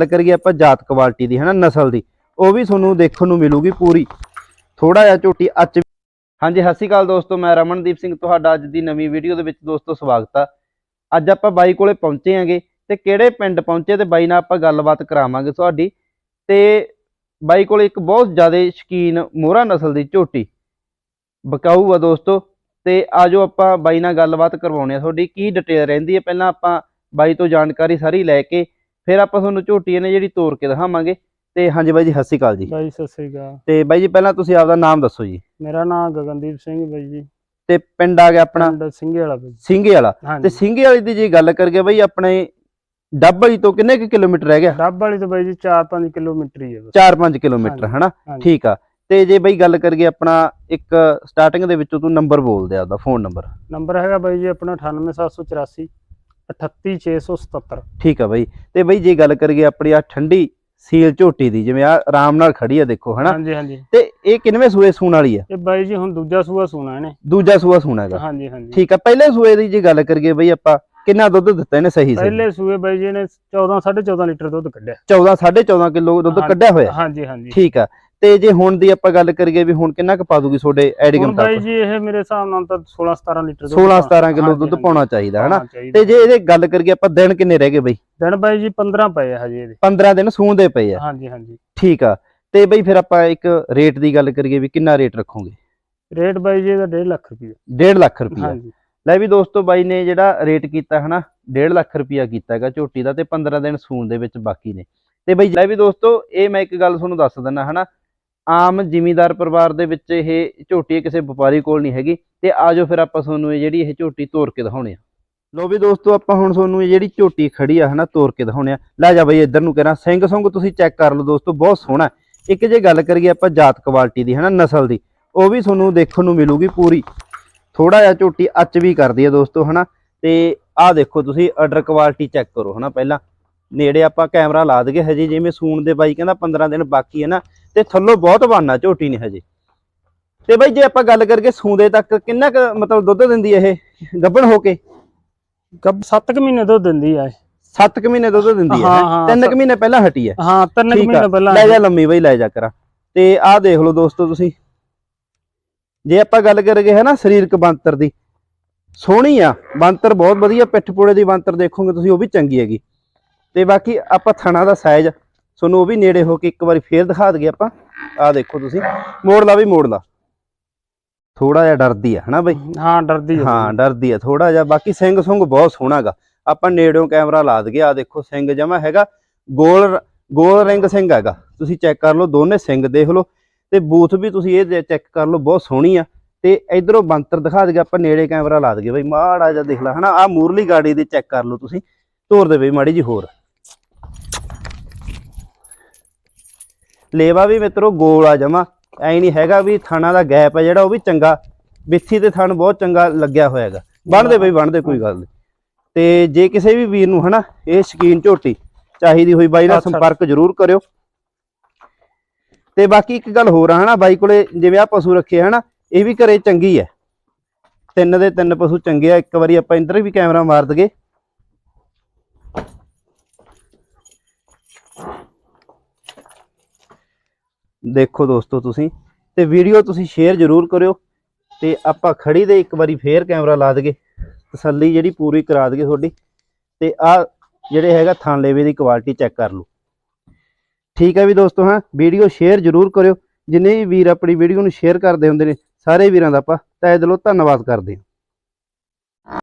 ਗੱਲ ਕਰੀਏ ਆਪਾਂ ਜਾਤ ਕੁਆਲਿਟੀ ਦੀ, ਹਨਾ, ਨਸਲ ਦੀ, ਉਹ ਵੀ ਤੁਹਾਨੂੰ ਦੇਖਣ ਨੂੰ ਮਿਲੂਗੀ ਪੂਰੀ। ਥੋੜਾ ਜਿਹਾ ਝੋਟੀ ਅੱਜ ਹਾਂਜੀ, ਸਤਿ ਸ਼੍ਰੀ ਅਕਾਲ ਦੋਸਤੋ, ਮੈਂ ਰਮਨਦੀਪ ਸਿੰਘ, ਤੁਹਾਡਾ ਅੱਜ ਦੀ ਨਵੀਂ ਵੀਡੀਓ ਦੇ ਵਿੱਚ ਦੋਸਤੋ ਸਵਾਗਤ ਆ। ਅੱਜ ਆਪਾਂ ਬਾਈ ਕੋਲੇ ਪਹੁੰਚੇ ਆਂਗੇ ਤੇ ਕਿਹੜੇ ਪਿੰਡ ਪਹੁੰਚੇ ਤੇ ਬਾਈ ਨਾਲ ਆਪਾਂ ਗੱਲਬਾਤ ਕਰਾਵਾਂਗੇ ਤੁਹਾਡੀ। ਤੇ ਬਾਈ ਕੋਲੇ ਇੱਕ ਬਹੁਤ ਜ਼ਿਆਦਾ ਸ਼ਕੀਨ ਮੋਹਰਾ ਨਸਲ ਦੀ ਝੋਟੀ ਬਕਾਊ ਆ ਦੋਸਤੋ। ਤੇ ਆਜੋ ਆਪਾਂ ਬਾਈ ਨਾਲ ਗੱਲਬਾਤ ਕਰਵਾਉਣੇ ਆ। ਤੁਹਾਡੀ ਕੀ ਡਿਟੇਲ ਰਹਿੰਦੀ ਹੈ ਪਹਿਲਾਂ ਆਪਾਂ ਬਾਈ ਤੋਂ ਜਾਣਕਾਰੀ ਸਾਰੀ ਲੈ ਕੇ ਫਿਰ ਆਪਾਂ ਤੁਹਾਨੂੰ ਝੋਟੀ ਨੇ ਜਿਹੜੀ ਤੋੜ ਕੇ ਦਿਖਾਵਾਂਗੇ। ਤੇ ਹਾਂਜੀ ਬਾਈ ਜੀ ਸਤਿ ਸ਼੍ਰੀ ਅਕਾਲ ਜੀ। ਬਾਈ ਸਤਿ ਸ੍ਰੀ ਅਕਾਲ। ਤੇ ਬਾਈ ਜੀ ਪਹਿਲਾਂ ਤੁਸੀਂ ਆਪਦਾ ਨਾਮ ਦੱਸੋ ਜੀ। ਮੇਰਾ ਨਾਮ ਗਗਨਦੀਪ ਸਿੰਘ ਬਾਈ ਜੀ। ਤੇ ਪਿੰਡ ਆ ਗਿਆ ਆਪਣਾ? ਪਿੰਡ ਸਿੰਘੇ ਵਾਲਾ ਬਾਈ ਸਿੰਘੇ ਵਾਲਾ। ਤੇ ਸਿੰਘੇ ਵਾਲੀ ਦੀ ਜੇ ਗੱਲ ਕਰਗੇ ਬਾਈ ਆਪਣੇ ਡੱਬ ਵਾਲੀ ਤੋਂ ਕਿੰਨੇ ਕੁ ਕਿਲੋਮੀਟਰ ਰਹਿ ਗਿਆ? ਡੱਬ ਵਾਲੀ ਤੋਂ ਬਾਈ ਜੀ 4-5 ਕਿਲੋਮੀਟਰ ਹੀ ਹੈ ਬਸ। 4-5 ਕਿਲੋਮੀਟਰ ਹਨਾ। ਠੀਕ ਆ। ਤੇ ਜੇ ਬਾਈ ਗੱਲ ਕਰਗੇ ਆਪਣਾ ਇੱਕ ਸਟਾਰਟਿੰਗ ਦੇ ਵਿੱਚੋਂ ਤੂੰ ਨੰਬਰ ਬੋਲ ਦੇ ਆਪਦਾ ਫੋਨ ਨੰਬਰ। ਨੰਬਰ ਹੈਗਾ ਬਾਈ ਜੀ ਆਪਣਾ 98784 38677 ਠੀਕ ਆ ਬਾਈ। ਤੇ ਬਾਈ ਜੇ ਗੱਲ ਕਰਗੇ ਆਪਣੀ ਆ ਠੰਡੀ ਸੀਲ ਝੋਟੀ ਦੀ ਜਿਵੇਂ ਆ ਆਰਾਮ ਨਾਲ ਖੜੀ ਆ ਦੇਖੋ ਹਨਾ? ਹਾਂਜੀ ਹਾਂਜੀ। ਤੇ ਇਹ ਕਿੰਨਵੇਂ ਸੂਏ ਸੂਣ ਵਾਲੀ ਆ? ਇਹ ਬਾਈ ਜੀ ਹੁਣ ਦੂਜਾ ਸੂਆ ਸੁਣਾ ਇਹਨੇ। ਦੂਜਾ ਸੂਆ ਸੂਣਾ ਹੈਗਾ ਹਾਂਜੀ ਹਾਂਜੀ। ਠੀਕ ਆ ਪਹਿਲੇ ਸੂਏ ਦੀ ਜੇ ਗੱਲ ਕਰਗੇ ਬਈ ਆਪਾਂ ਕਿੰਨਾ ਦੁੱਧ ਦਿੱਤਾ ਇਹਨੇ ਸਹੀ ਸਹੀ ਪਹਿਲੇ ਸੂਏ ਬਾਈ ਜੀ ਨੇ 14 14.5 ਲੀਟਰ ਦੁੱਧ ਕੱਢਿਆ। 14 14.5 ਕਿਲੋ ਦੁੱਧ। ਕੱਢਿਆ ਹੋਇਆ। ਹਾਂਜੀ ਹਾਂਜੀ। ਠੀਕ ਆ ਤੇ ਜੇ ਹੁਣ ਦੀ ਆਪਾਂ ਗੱਲ ਕਰੀਏ ਵੀ ਹੁਣ ਕਿੰਨਾ ਕੁ ਪਾ ਦੂਗੀ ਤੁਹਾਡੇ ਐਡੀਗਮ ਬਾਈ ਤੱਕ? ਜੀ ਇਹ ਮੇਰੇ ਹਿਸਾਬ ਨਾਲ ਤਾਂ 16 17 ਲੀਟਰ 16 17 ਕਿਲੋ ਦੁੱਧ। ਪਾਉਣਾ ਚਾਹੀਦਾ ਹਨਾ। ਤੇ ਜੇ ਇਹਦੇ ਗੱਲ ਕਰੀਏ ਆਪਾਂ ਦਿਨ ਕਿੰਨੇ ਰਹਿ ਗਏ ਬਈ? ਦਿਨ ਬਾਈ ਜੀ 15 ਪਏ ਆ ਹਜੇ ਇਹਦੇ। 15 ਦਿਨ ਸੂੰਦੇ ਪਏ ਆ। ਹਾਂਜੀ ਹਾਂਜੀ। ਠੀਕ ਆ। ਤੇ ਬਈ ਫਿਰ ਆਪਾਂ ਇੱਕ ਰੇਟ ਦੀ ਗੱਲ ਕਰੀਏ ਵੀ ਕਿੰਨਾ ਰੇਟ ਰੱਖੋਗੇ? ਰੇਟ ਬਾਈ ਜੀ ਇਹਦਾ 1.5 ਲੱਖ ਰੁਪਏ 1.5 ਲੱਖ ਰੁਪਈਆ। ਹਾਂਜੀ। ਲੈ ਵੀ ਦੋਸਤੋ ਬਾਈ ਨੇ ਜਿਹੜਾ ਰੇਟ ਕੀਤਾ ਹਨਾ 1.5 ਲੱਖ ਰੁਪਈਆ ਕੀਤਾ ਹੈਗਾ ਝੋਟੀ ਦਾ ਤੇ 15 ਦਿਨ ਸੂਣ ਦੇ ਵਿੱਚ ਬਾਕੀ ਨੇ। ਤੇ ਬਈ ਲੈ ਵੀ ਦੋਸਤੋ ਇਹ ਮੈਂ ਇੱਕ ਗੱਲ ਤੁਹਾਨੂੰ ਦੱਸ ਦਿੰਦਾ ਹਨਾ ਆਮ ਜ਼ਿਮੀਂਦਾਰ ਪਰਿਵਾਰ ਦੇ ਵਿੱਚ ਇਹ ਝੋਟੀ ਕਿਸੇ ਵਪਾਰੀ ਕੋਲ ਨਹੀਂ ਹੈਗੀ ਤੇ ਆਜੋ ਫਿਰ ਆਪਾਂ ਤੁਹਾਨੂੰ ਇਹ ਜਿਹੜੀ ਇਹ ਝੋਟੀ ਤੋੜ ਕੇ ਦਿਖਾਉਣੇ ਆ। ਲੋ ਵੀ ਦੋਸਤੋ, ਆਪਾਂ ਹੁਣ ਤੁਹਾਨੂੰ ਇਹ ਜਿਹੜੀ ਝੋਟੀ ਖੜੀ ਆ, ਹਨਾ ਤੋੜ ਕੇ ਦਿਖਾਉਣੇ ਆ। ਲੈ ਜਾ ਬਈ, ਇੱਧਰ ਨੂੰ ਕਹਿਣਾ ਸਿੰਘ ਸੰਗ ਤੁਸੀਂ ਚੈੱਕ ਕਰ ਲਓ ਦੋਸਤੋ, ਬਹੁਤ ਸੋਹਣਾ ਇੱਕ ਜੇ ਗੱਲ ਕਰੀਏ ਆਪਾਂ ਜਾਤ ਕੁਆਲਿਟੀ ਦੀ, ਹਨਾ, ਨਸਲ ਦੀ, ਉਹ ਵੀ ਤੁਹਾਨੂੰ ਦੇਖਣ ਨੂੰ ਮਿਲੂਗੀ ਪੂਰੀ। ਥੋੜਾ ਜਿਹਾ ਝੋਟੀ ਅੱਚ ਵੀ ਕਰਦੀ ਹੈ ਦੋਸਤੋ, ਹਨਾ, ਤੇ ਆਹ ਦੇਖੋ ਤੁਸੀਂ ਆਰਡਰ ਕੁਆਲਿਟੀ ਚੈੱਕ ਕਰੋ, ਹਨਾ, ਪਹਿਲਾਂ। ਨੇੜੇ ਆਪਾਂ ਕੈਮਰਾ ਲਾ ਦਗੇ ਹਜੇ ਜਿਵੇਂ ਸੂਣ ਦੇ ਬਾਈ ਕਹਿੰਦਾ 15 ਦਿਨ ਬਾਕੀ ਹੈ ਨਾ ਤੇ ਥੱਲੋਂ ਬਹੁਤ ਬਾਨਾ ਝੋਟੀ ਨੇ ਹਜੇ। ਤੇ ਬਾਈ ਜੇ ਆਪਾਂ ਗੱਲ ਕਰਕੇ ਸੂੰਦੇ ਤੱਕ ਕਿੰਨਾ ਕੁ ਮਤਲਬ ਦੁੱਧ ਦਿੰਦੀ ਇਹ? ਗੱਭਣ ਹੋ ਕੇ? ਕਬ 7 ਮਹੀਨੇ ਦੁੱਧ ਦਿੰਦੀ ਆ ਇਹ। 7 ਕੁ ਮਹੀਨੇ ਦੁੱਧ ਦਿੰਦੀ ਹੈ ਹਾਂ, ਹੈਂ? ਹਾਂ, ਤਿੰਨ ਕੁ ਸੱਤ- ਮਹੀਨੇ ਪਹਿਲਾਂ ਹਟੀ ਹੈ ਹਾਂ ਤਿੰਨ ਕੁ ਠੀਕ ਆ, ਮਹੀਨੇ ਪਹਿਲਾਂ ਲੈ ਜਾ ਲੰਮੀ ਬਈ ਲੈ ਜਾ ਕਰਾਂ। ਤੇ ਆਹ ਦੇਖ ਲਓ ਦੋਸਤੋ ਤੁਸੀਂ। ਜੇ ਆਪਾਂ ਗੱਲ ਕਰੀਏ ਹੈ ਨਾ ਸਰੀਰਕ ਬੰਤਰ ਦੀ। ਸੋਹਣੀ ਆ ਬੰਤਰ ਬਹੁਤ ਵਧੀਆ ਪਿੱਠ ਪੂੜੇ ਦੀ ਬੰਤਰ ਦੇਖੋਗੇ ਤੁਸੀਂ ਉਹ ਵੀ ਚੰਗੀ ਹੈਗੀ। ਤੇ ਬਾਕੀ ਆਪਾਂ ਥਣਾ ਦਾ ਸਾਈਜ਼ ਤੁਹਾਨੂੰ ਉਹ ਵੀ ਨੇੜੇ ਹੋ ਕੇ ਇੱਕ ਵਾਰੀ ਫੇਰ ਦਿਖਾ ਦਈਏ ਆਪਾਂ। ਆਹ ਦੇਖੋ ਤੁਸੀਂ। ਮੋੜ ਲਾ ਵੀ ਮੋੜ ਲਾ। ਥੋੜਾ ਜਿਹਾ ਡਰਦੀ ਆ ਹਨਾ ਬਈ? ਹਾਂ ਡਰਦੀ ਆ। ਹਾਂ ਡਰਦੀ ਆ ਥੋੜਾ ਜਿਹਾ। ਬਾਕੀ ਸਿੰਘ ਸੁੰਗ ਬਹੁਤ ਸੋਹਣਾਗਾ ਆਪਾਂ ਨੇੜਿਓਂ ਕੈਮਰਾ ਲਾ ਦਈਏ। ਆ ਦੇਖੋ ਸਿੰਘ ਜਮਾ ਹੈਗਾ। ਗੋਲ ਗੋਲ ਰਿੰਗ ਸਿੰਘ ਹੈਗਾ। ਤੁਸੀਂ ਚੈੱਕ ਕਰ ਲਓ ਦੋਨੇ ਸਿੰਘ ਦੇਖ ਲਓ। ਤੇ ਬੂਥ ਵੀ ਤੁਸੀਂ ਇਹ ਚੈੱਕ ਕਰ ਲਓ ਬਹੁਤ ਸੋਹਣੀ ਆ। ਤੇ ਇਧਰੋਂ ਬੰਤਰ ਦਿਖਾ ਦਈਏ। ਆਪਾਂ ਨੇੜੇ ਕੈਮਰਾ ਲਾ ਦਈਏ। ਬਈ ਮਾੜਾ ਜਿਹਾ ਦੇਖ ਲੈ ਹਨਾ? ਆ ਮੂਰਲੀ ਗਾੜੀ ਦੀ ਚੈੱਕ ਕਰ ਲਓ ਤੁਸੀਂ। ਤੋਰ ਦੇ ਬਈ ਮਾੜੀ ਜੀ ਹੋਰ। ਲੇਵਾ ਵੀ ਮਿੱਤਰੋ ਗੋਲ ਆ ਜਮਾ। ਐ ਨਹੀਂ ਹੈਗਾ ਵੀ ਥਾਣਾ ਦਾ ਗੈਪ ਹੈ ਜਿਹੜਾ ਉਹ ਵੀ ਚੰਗਾ। ਵਿੱਥੀ ਤੇ ਥਣ ਬਹੁਤ ਚੰਗਾ ਲੱਗਿਆ ਹੋਇਆ ਹੈਗਾ। ਬਣਦੇ ਬਈ ਬਣਦੇ ਕੋਈ ਗੱਲ ਨਹੀਂ। ਤੇ ਜੇ ਕਿਸੇ ਵੀ ਵੀਰ ਨੂੰ ਹਨਾ ਇਹ ਸ਼ਕੀਨ ਝੋਟੀ ਚਾਹੀਦੀ ਹੋਈ ਬਾਈ ਨਾਲ। ਸੰਪਰਕ ਜ਼ਰੂਰ ਕਰਿਓ। ਤੇ ਬਾਕੀ ਇੱਕ ਗੱਲ ਹੋਰ ਆ ਹਨਾ ਬਾਈ ਕੋਲੇ ਜਿਵੇਂ ਆ ਪਸ਼ੂ ਰੱਖੇ ਹਨਾ ਇਹ ਵੀ ਘਰੇ ਚੰਗੀ ਹੈ ਤਿੰਨ ਦੇ ਤਿੰਨ ਪਸ਼ੂ ਚੰਗੇ ਆ। ਇੱਕ ਵਾਰੀ ਆਪਾਂ ਇੰਦਰ ਵੀ ਕੈਮਰਾ ਮਾਰ ਦਗੇ ਦੇਖੋ ਦੋਸਤੋ ਤੁਸੀਂ, ਤੇ ਵੀਡੀਓ ਤੁਸੀਂ ਸ਼ੇਅਰ ਜ਼ਰੂਰ ਕਰਿਓ, ਤੇ ਆਪਾਂ ਖੜੀ ਦੇ ਇੱਕ ਵਾਰੀ ਫੇਰ ਕੈਮਰਾ ਲਾ ਦਗੇ ਤਸੱਲੀ ਜਿਹੜੀ ਪੂਰੀ ਕਰਾ ਦਗੇ ਤੁਹਾਡੀ, ਤੇ ਆ ਜਿਹੜੇ ਹੈਗਾ ਥਣ ਲੇਵੇ ਦੀ ਕੁਆਲਿਟੀ ਚੈੱਕ ਕਰ ਲਓ। ਠੀਕ ਹੈ ਵੀ ਦੋਸਤੋ, ਹਾਂ, ਵੀਡੀਓ ਸ਼ੇਅਰ ਜ਼ਰੂਰ ਕਰਿਓ, ਜਿੰਨੇ ਵੀ ਵੀਰ ਆਪਣੀ ਵੀਡੀਓ ਨੂੰ ਸ਼ੇਅਰ ਕਰਦੇ ਹੁੰਦੇ ਨੇ, ਸਾਰੇ ਵੀਰਾਂ ਦਾ ਆਪਾਂ ਤਹਿ ਦਿਲੋਂ ਧੰਨਵਾਦ ਕਰਦੇ ਹਾਂ।